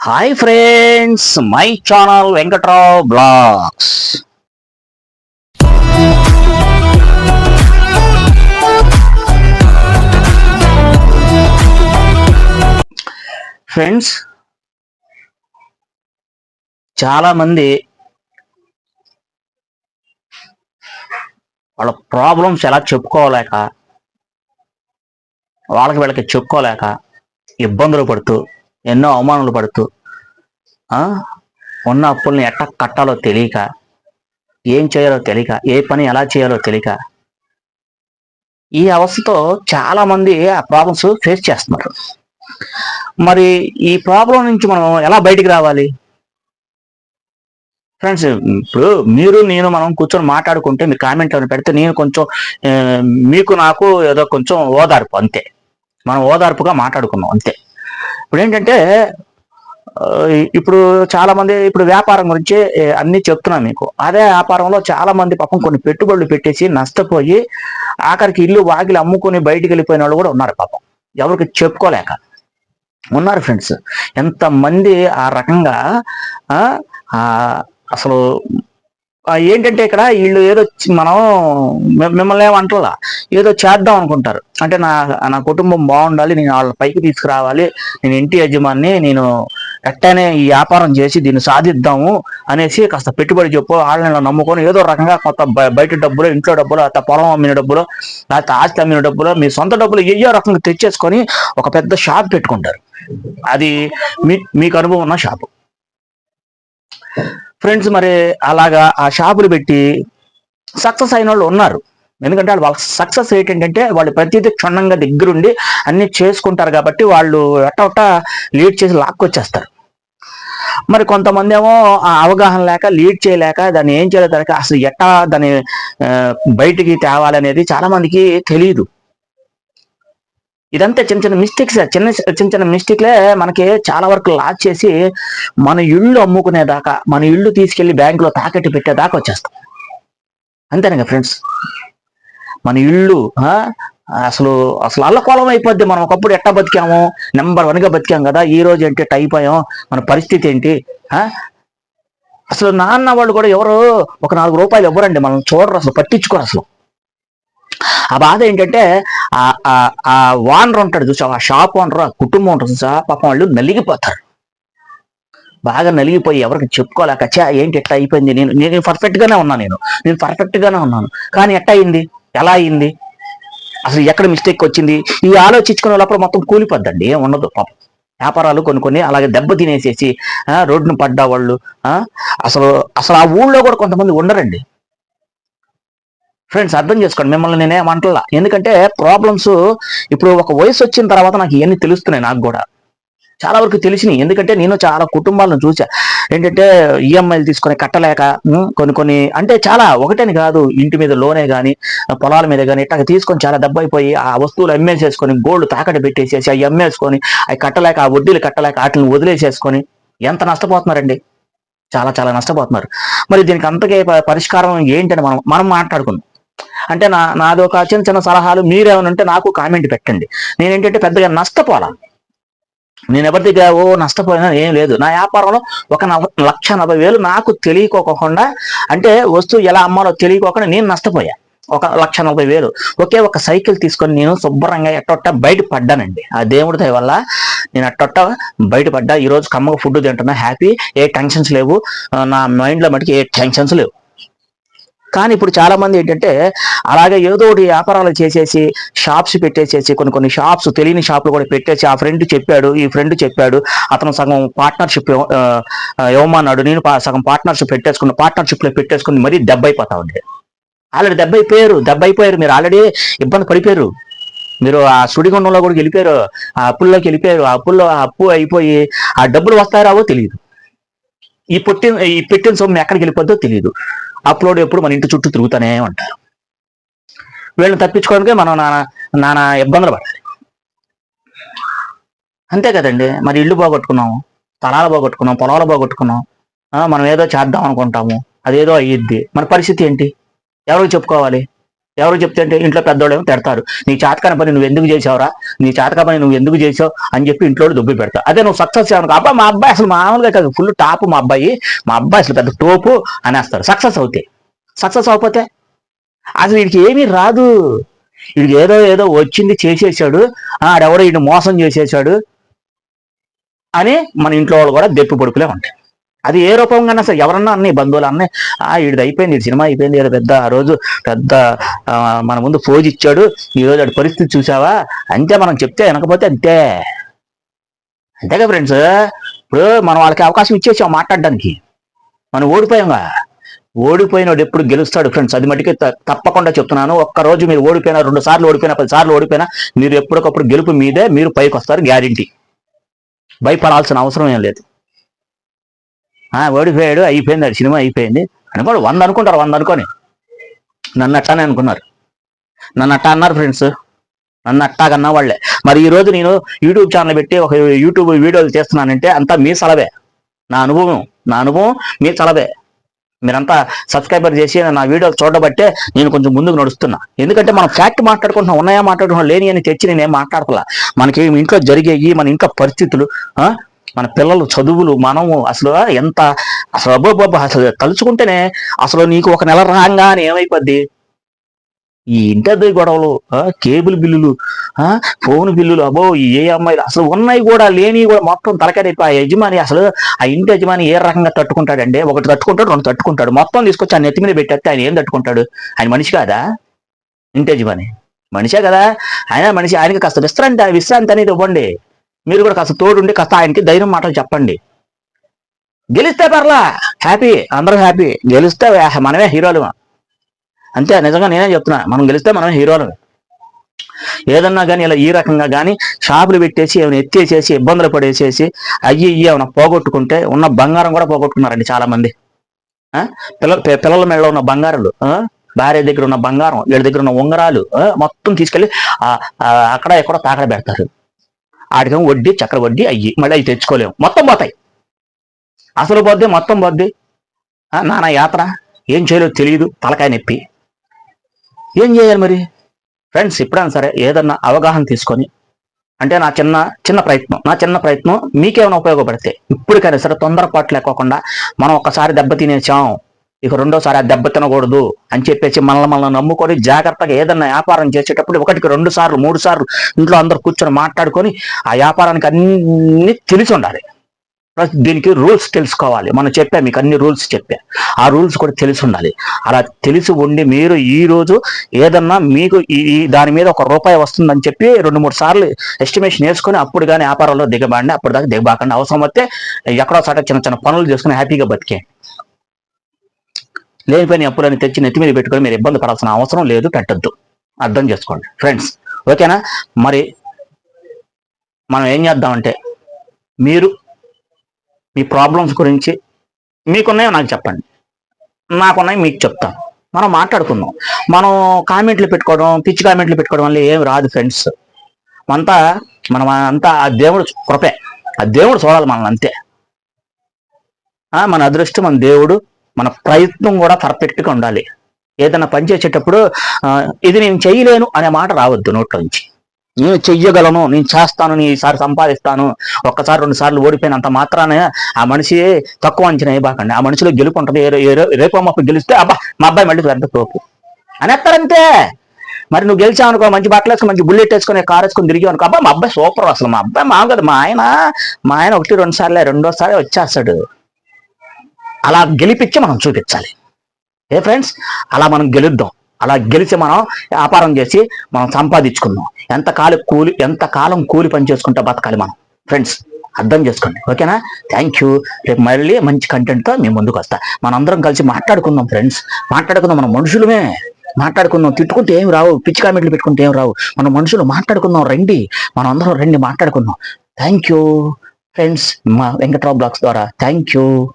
Hi friends my channel Venkatrao vlogs friends చాలా మంది వాళ్ళ ప్రాబ్లమ్స్ ఎలా చెప్పుకోలేక వాళ్ళకి వీళ్ళకి చెప్పుకోలేక ఇబ్బందులు పడుతూ ఎన్నో అవమానాలు పడుతూ ఉన్న అప్పుల్ని ఎట్ట కట్టాలో తెలియక ఏం చేయాలో తెలియక ఏ పని ఎలా చేయాలో తెలియక ఈ అవస్థతో చాలా మంది ఆ ప్రాబ్లమ్స్ ఫేస్ చేస్తున్నారు. మరి ఈ ప్రాబ్లం నుంచి మనం ఎలా బయటికి రావాలి? ఫ్రెండ్స్ ఇప్పుడు మీరు నేను మనం కూర్చొని మాట్లాడుకుంటే మీ కామెంట్ అని పెడితే నేను కొంచెం మీకు నాకు ఏదో కొంచెం ఓదార్పు అంతే. మనం ఓదార్పుగా మాట్లాడుకున్నాం అంతే. ఇప్పుడు ఏంటంటే ఇప్పుడు చాలా మంది ఇప్పుడు వ్యాపారం గురించి అన్ని చెప్తున్నాను మీకు. అదే వ్యాపారంలో చాలా మంది పాపం కొన్ని పెట్టుబడులు పెట్టేసి నష్టపోయి ఆఖరికి ఇల్లు వాకిలి అమ్ముకొని బయటికి వెళ్ళిపోయిన వాళ్ళు కూడా ఉన్నారు పాపం. ఎవరికి చెప్పుకోలేక. ఉన్నారు ఫ్రెండ్స్. ఎంతమంది ఆ రకంగా అసలు ఏంటంటే ఇక్కడ వీళ్ళు ఏదో మనం మిమ్మల్ని ఏమంటలా? ఏదో చేద్దాం అనుకుంటారు. అంటే నా నా కుటుంబం బాగుండాలి నేను వాళ్ళ పైకి తీసుకురావాలి నేను ఇంటి యజమాని నేను ఎట్టనే ఈ వ్యాపారం చేసి దీన్ని సాధిద్దాము అనేసి కాస్త పెట్టుబడి చెప్పు వాళ్ళని నమ్ముకొని ఏదో రకంగా కొత్త బయట డబ్బులు ఇంట్లో డబ్బులు లేకపోతే పొలం అమ్మిన డబ్బులు లేకపోతే ఆస్తి అమ్మిన డబ్బులు మీ సొంత డబ్బులు ఏయో రకంగా తెచ్చేసుకొని ఒక పెద్ద షాప్ పెట్టుకుంటారు. అది మీ మీకు అనుభవం ఉన్న షాపు. ఫ్రెండ్స్ మరి అలాగా ఆ షాపులు పెట్టి సక్సెస్ అయిన వాళ్ళు ఉన్నారు. ఎందుకంటే వాళ్ళ సక్సెస్ ఏంటంటే వాళ్ళు ప్రతిదీ క్షుణ్ణంగా దగ్గరుండి అన్ని చేసుకుంటారు కాబట్టి వాళ్ళు ఎట్ట లీడ్ చేసి లాక్కొచ్చేస్తారు. మరి కొంతమంది ఏమో ఆ అవగాహన లేక లీడ్ చేయలేక దాన్ని ఏం చేయలేదు అసలు ఎట్టా దాన్ని బయటికి తేవాలనేది చాలామందికి చాలా మందికి తెలియదు ఇదంతా చిన్న చిన్న మిస్టేక్స్ చిన్న చిన్న చిన్న మిస్టేక్లే మనకి చాలా వరకు లాచ్ చేసి మన ఇల్లు అమ్ముకునేదాకా మన ఇల్లు తీసుకెళ్ళి బ్యాంకులో తాకట్టు పెట్టేదాకా వచ్చేస్తాం. అంతేనా ఫ్రెండ్స్ మన ఇల్లు అసలు అసలు అల్లకోలం అయిపోద్ది. మనం ఒకప్పుడు ఎట్టా బతికాము? నెంబర్ వన్గా బతికాం కదా. ఈ రోజు ఏంటి? అయిపోయాం. మన పరిస్థితి ఏంటి? అసలు నాన్న వాళ్ళు కూడా ఎవరు ఒక నాలుగు రూపాయలు ఇవ్వరండి. మనం చూడరు అసలు పట్టించుకోరు అసలు. ఆ బాధ ఏంటంటే ఆ ఆ- ఓనర్ ఉంటాడు చూసా ఆ షాప్ ఓనర్ ఆ కుటుంబం ఉంటుంది చూసా పాపం వాళ్ళు నలిగిపోతారు. బాగా నలిగిపోయి ఎవరికి చెప్పుకోలేక చా ఏంటి ఎట్లా అయిపోయింది? నేను నేను పర్ఫెక్ట్గానే ఉన్నాను నేను. నేను పర్ఫెక్ట్గానే ఉన్నాను. కానీ ఎట్లా అయింది? ఎలా అయింది? అసలు ఎక్కడ మిస్టేక్ వచ్చింది? ఈ ఆలోచించుకునే లోపల మొత్తం కూలిపోద్దండి ఏం ఉండదు పాపం. వ్యాపారాలు కొన్ని కొన్ని అలాగే దెబ్బ తినేసేసి ఆ, రోడ్డును పడ్డా వాళ్ళు ఆ, అసలు అసలు ఆ ఊళ్ళో కూడా కొంతమంది ఉండరండి. ఫ్రెండ్స్ అర్థం చేసుకోండి. మిమ్మల్ని నేనే నేనేమంటలా? ఎందుకంటే ప్రాబ్లమ్స్ ఇప్పుడు ఒక వయసు వచ్చిన తర్వాత నాకు ఇవన్నీ తెలుస్తున్నాయి నాకు కూడా. చాలా వరకు తెలిసినాయి. ఎందుకంటే నేను చాలా కుటుంబాలను చూసా. ఏంటంటే ఈఎంఐలు తీసుకొని కట్టలేక కొన్ని కొన్ని అంటే చాలా ఒకటని కాదు ఇంటి మీద లోనే కానీ పొలాల మీద కానీ ఇట్లా తీసుకొని చాలా దెబ్బ అయిపోయి ఆ వస్తువులు అమ్మేసేసుకొని గోల్డ్ తాకట్టు పెట్టేసేసి అవి అమ్మేసుకొని అవి కట్టలేక ఆ వడ్డీలు కట్టలేక వాటిని వదిలేసేసుకొని ఎంత నష్టపోతున్నారండి? చాలా చాలా నష్టపోతున్నారు. మరి దీనికి అంతకే పరిష్కారం ఏంటని మనం మనం మాట్లాడుకుందాం. అంటే నా నాది ఒక చిన్న చిన్న సలహాలు మీరేమైనా ఉంటే నాకు కామెంట్ పెట్టండి. నేనేంటంటే పెద్దగా నష్టపోలా నేను ఎవరి దగ్గర ఓ నష్టపోయినా ఏం లేదు. నా వ్యాపారంలో ఒక నవ- లక్ష నలభై వేలు నాకు తెలియకోకుండా అంటే వస్తువు ఎలా అమ్మాలో తెలియకోకుండా నేను నష్టపోయా. ఒక లక్ష నలభై వేలు. ఒకే ఒక సైకిల్ తీసుకొని నేను శుభ్రంగా ఎట్టొట్ట బయట పడ్డానండి. ఆ దేవుడి దయ వల్ల నేను అట్టొట్ట బయటపడ్డా ఈ రోజు కమ్మగా ఫుడ్ తింటున్నా హ్యాపీ ఏ టెన్షన్స్ లేవు. నా మైండ్లో మటుకి మటుకు ఏ టెన్షన్స్ లేవు. కానీ ఇప్పుడు చాలా మంది ఏంటంటే అలాగే ఏదో ఒకటి వ్యాపారాలు చేసేసి షాప్స్ పెట్టేసేసి కొన్ని కొన్ని షాప్స్ తెలియని షాపులు కూడా పెట్టేసి ఆ ఫ్రెండ్ చెప్పాడు ఈ ఫ్రెండ్ చెప్పాడు అతను సగం పార్ట్నర్షిప్ ఇవ్వమన్నాడు నేను సగం పార్ట్నర్షిప్ పెట్టేసుకున్న పార్ట్నర్షిప్లో పెట్టేసుకుని మరీ దెబ్బ అయిపోతా ఉంది ఆల్రెడీ దెబ్బ అయిపోయారు దెబ్బ అయిపోయారు మీరు ఆల్రెడీ ఇబ్బంది పడిపోయారు. మీరు ఆ సుడిగుండంలో కూడా వెళ్ళిపోయారు ఆ అప్పుల్లోకి వెళ్ళిపోయారు ఆ అప్పుల్లో ఆ అప్పు అయిపోయి ఆ డబ్బులు వస్తారావో తెలియదు. ఈ పుట్టిన ఈ పెట్టిన సొమ్ము ఎక్కడికి వెళ్ళిపోద్దో తెలియదు. అప్లోడ్ ఎప్పుడు మన ఇంటి చుట్టూ తిరుగుతూనే ఉంటారు. వీళ్ళని తప్పించుకోవడానికి మనం నానా నానా ఇబ్బందులు పడాలి అంతే కదండి. మరి ఇల్లు పోగొట్టుకున్నాము తలాలు పోగొట్టుకున్నాం పొలాలు పోగొట్టుకున్నాం. మనం ఏదో చేద్దాం అనుకుంటాము అదేదో అయ్యిద్ది మన పరిస్థితి ఏంటి? ఎవరికి చెప్పుకోవాలి? ఎవరు చెప్తే అంటే ఇంట్లో పెద్దోళ్ళు ఏమో తిడతారు. నీ చాతకాన పని నువ్వు ఎందుకు చేసావురా నీ చాతక పని నువ్వు ఎందుకు చేసావు అని చెప్పి ఇంట్లో దుబ్బి పెడతావు అదే నువ్వు సక్సెస్ అవ్వను అబ్బా మా అబ్బాయి అసలు మామూలుగా కాదు. ఫుల్ టాప్ మా అబ్బాయి. మా అబ్బాయి అసలు పెద్ద టోపు అనేస్తారు. సక్సెస్ అవుతే. సక్సెస్ అవ్వకపోతే? అసలు వీడికి ఏమీ రాదు. వీడికి ఏదో ఏదో వచ్చింది చేసేసాడు. ఆడెవడో వీడిని మోసం చేసేసాడు. అని మన ఇంట్లో వాళ్ళు కూడా దెప్పి పొడుపులే ఉంటాయి అది ఏ రూపంగా సరే ఎవరన్నా అన్నీ బంధువులు అన్నీ ఆ ఈడిది అయిపోయింది ఈ సినిమా అయిపోయింది పెద్ద ఆ రోజు పెద్ద మన ముందు ఫోజ్ ఇచ్చాడు ఈ రోజు ఆడి పరిస్థితి చూసావా? అంతే మనం చెప్తే వినకపోతే అంతే. అంతేగా ఫ్రెండ్స్ ఇప్పుడు మనం వాళ్ళకి అవకాశం ఇచ్చేసాం మాట్లాడడానికి. మనం ఓడిపోయాంగా. ఓడిపోయినోడు ఎప్పుడు గెలుస్తాడు ఫ్రెండ్స్ అది మటుకే త- తప్పకుండా చెప్తున్నాను. ఒక్క రోజు మీరు ఓడిపోయినా రెండు సార్లు ఓడిపోయినా పది సార్లు ఓడిపోయినా మీరు ఎప్పటికప్పుడు గెలుపు మీదే మీరు పైకి వస్తారు గ్యారంటీ. భయపడాల్సిన అవసరం ఏం లేదు. ఓడిపోయాడు అయిపోయింది అది సినిమా అయిపోయింది. అనుకోండి వంద అనుకుంటారు వంద అనుకొని. నన్ను అట్టానే అనుకున్నారు. నన్ను అట్టా అన్నారు ఫ్రెండ్స్. నన్ను అట్టాగన్నా వాళ్ళే. మరి ఈ రోజు నేను యూట్యూబ్ ఛానల్ పెట్టి ఒక యూట్యూబ్ వీడియోలు చేస్తున్నానంటే అంతా మీ సలవే. నా అనుభవం నా అనుభవం మీ సలవే. మీరంతా సబ్స్క్రైబర్ చేసి నా వీడియోలు చూడబట్టే నేను కొంచెం ముందుకు నడుస్తున్నా. ఎందుకంటే మనం ఫ్యాక్ట్ మాట్లాడుకుంటున్నాం ఉన్నాయా మాట్లాడుకుంటున్నాం లేని అని తెచ్చి నేనేం మాట్లాడతలా. మనకి ఇంట్లో జరిగేవి మన ఇంట్లో పరిస్థితులు మన పిల్లలు చదువులు మనము అసలు ఎంత అసలు అబ్బబ్బబ్బ అసలు తలుచుకుంటేనే అసలు నీకు ఒక నెల రాగానే ఏమైపోద్ది? ఈ ఇంటర్ది గొడవలు కేబుల్ బిల్లులు ఆ, ఫోన్ బిల్లులు అబ్బో ఏ అమ్మాయిలు అసలు ఉన్నాయి కూడా లేని కూడా మొత్తం తలకాయ ఆ యజమాని అసలు ఆ ఇంటి యజమాని ఏ రకంగా తట్టుకుంటాడంటే ఒకటి తట్టుకుంటాడు రెండు తట్టుకుంటాడు. మొత్తం తీసుకొచ్చి ఆ నెత్తి మీద పెట్టేస్తే ఆయన ఏం తట్టుకుంటాడు? ఆయన మనిషి కాదా? ఇంటి యజమాని. మనిషే కదా? ఆయన మనిషి ఆయనకి కాస్త విశ్రాంతి విశ్రాంతి అనేది ఇవ్వండి. మీరు కూడా కాస్త తోడుండి కాస్త ఆయనకి ధైర్యం మాటలు చెప్పండి. గెలిస్తే పర్లా హ్యాపీ అందరూ హ్యాపీ. గెలిస్తే మనమే హీరోలు. అంతే నిజంగా నేనే చెప్తున్నా మనం గెలిస్తే మనమే హీరోలు. ఏదన్నా కానీ ఇలా ఈ రకంగా కానీ షాపులు పెట్టేసి ఏమైనా ఎత్తేసేసి ఇబ్బందులు పడేసేసి అయ్యి ఇయ్యి ఏమైనా పోగొట్టుకుంటే ఉన్న బంగారం కూడా పోగొట్టుకున్నారండి చాలా మంది ఆ? పిల్ల పిల్లల మెడలో ఉన్న బంగారాలు ఆ? భార్య దగ్గర ఉన్న బంగారం వీళ్ళ దగ్గర ఉన్న ఉంగరాలు మొత్తం తీసుకెళ్ళి అక్కడ ఎక్కడ తాకడ పెడతారు. ఆడికం వడ్డీ చక్ర వడ్డీ అయ్యి మళ్ళీ అవి తెచ్చుకోలేము మొత్తం పోతాయి. అసలు పోద్ది మొత్తం పోద్ది. నానా యాత్ర. ఏం చేయలేదు తెలియదు తలకాయ నొప్పి. ఏం చేయాలి మరి? ఫ్రెండ్స్ ఎప్పుడైనా సరే ఏదన్నా అవగాహన తీసుకొని అంటే నా చిన్న చిన్న ప్రయత్నం నా చిన్న ప్రయత్నం మీకేమైనా ఉపయోగపడితే ఇప్పటికైనా సరే తొందరపాటు లేకోకుండా మనం ఒకసారి దెబ్బ తినేసాం. ఇక రెండోసారి ఆ దెబ్బ తినకూడదు అని చెప్పేసి మనల్ని మనల్ని నమ్ముకొని జాగ్రత్తగా ఏదన్నా వ్యాపారం చేసేటప్పుడు ఒకటికి రెండు సార్లు మూడు సార్లు ఇంట్లో అందరు కూర్చొని మాట్లాడుకొని ఆ వ్యాపారానికి అన్ని తెలిసి ఉండాలి. ప్లస్ దీనికి రూల్స్ తెలుసుకోవాలి. మనం చెప్పా మీకు అన్ని రూల్స్ చెప్పా. ఆ రూల్స్ కూడా తెలిసి ఉండాలి. అలా తెలిసి ఉండి మీరు ఈ రోజు ఏదన్నా మీకు ఈ దాని మీద ఒక రూపాయి వస్తుందని చెప్పి రెండు మూడు సార్లు ఎస్టిమేషన్ వేసుకొని అప్పుడు కానీ వ్యాపారంలో దిగబండి అప్పుడు దాకా దిగబాకండి. అవసరం వస్తే ఎక్కడో చోట చిన్న చిన్న పనులు చేసుకుని హ్యాపీగా బతికే లేనిపోయిన అప్పులని తెచ్చి నెత్తి మీద పెట్టుకొని మీరు ఇబ్బంది పడాల్సిన అవసరం లేదు పెట్టద్దు అర్థం చేసుకోండి ఫ్రెండ్స్ ఓకేనా? మరి మనం ఏం చేద్దామంటే మీరు మీ ప్రాబ్లమ్స్ గురించి మీకున్నాయో నాకు చెప్పండి. నాకున్నాయి మీకు చెప్తాను. మనం మాట్లాడుకుందాం. మనం కామెంట్లు పెట్టుకోవడం పిచ్చి కామెంట్లు పెట్టుకోవడం వల్ల ఏం రాదు ఫ్రెండ్స్ అంతా మనం అంతా ఆ దేవుడు కృపే. ఆ దేవుడు చూడాలి మనల్ని అంతే. మన అదృష్టం మన దేవుడు మన ప్రయత్నం కూడా పర్ఫెక్ట్గా ఉండాలి. ఏదైనా పని చేసేటప్పుడు ఇది నేను చేయలేను అనే మాట రావద్దు నోట్లోంచి నేను చెయ్యగలను నేను చేస్తాను నేను ఈసారి సంపాదిస్తాను ఒక్కసారి రెండు సార్లు ఓడిపోయినంత మాత్రానే ఆ మనిషి తక్కువ అంచనా ఇవ్వకండి ఆ మనిషిలో గెలుపు ఉంటుంది రేపు మాకు మాపు గెలిస్తే అబ్బా మా అబ్బాయి మళ్ళీ పెద్ద తోపు. అనేస్తారంతే. మరి నువ్వు గెలిచావు అనుకో మంచి బట్టలు వేసుకుని మంచి బుల్లెట్ వేసుకుని కార్ వేసుకుని తిరిగి అనుకో అబ్బా మా అబ్బాయి సూపర్ అసలు మా అబ్బాయి మా కదా మా ఆయన మా ఆయన ఒకటి రెండు సార్లే రెండోసారి వచ్చేస్తాడు. అలా గెలిపించి మనం చూపించాలి. ఏ ఫ్రెండ్స్ అలా మనం గెలుద్దాం. అలా గెలిచి మనం వ్యాపారం చేసి మనం సంపాదించుకుందాం. ఎంత కాలం కూలి ఎంత కాలం కూలి పని చేసుకుంటే బతకాలి మనం? ఫ్రెండ్స్ అర్థం చేసుకోండి. ఓకేనా థ్యాంక్ యూ రేపు మళ్ళీ మంచి కంటెంట్తో మేము ముందుకు వస్తా. మనందరం కలిసి మాట్లాడుకుందాం ఫ్రెండ్స్ మాట్లాడుకుందాం మన మనుషులమే. మాట్లాడుకుందాం. తిట్టుకుంటే ఏం రావు. పిచ్చి కామెంట్లు పెట్టుకుంటే ఏం రావు. మన మనుషులు మాట్లాడుకుందాం రండి. మనం అందరం రండి మాట్లాడుకుందాం. థ్యాంక్ యూ ఫ్రెండ్స్ మా వెంకట్రావు బ్లాగ్స్ ద్వారా. Thank you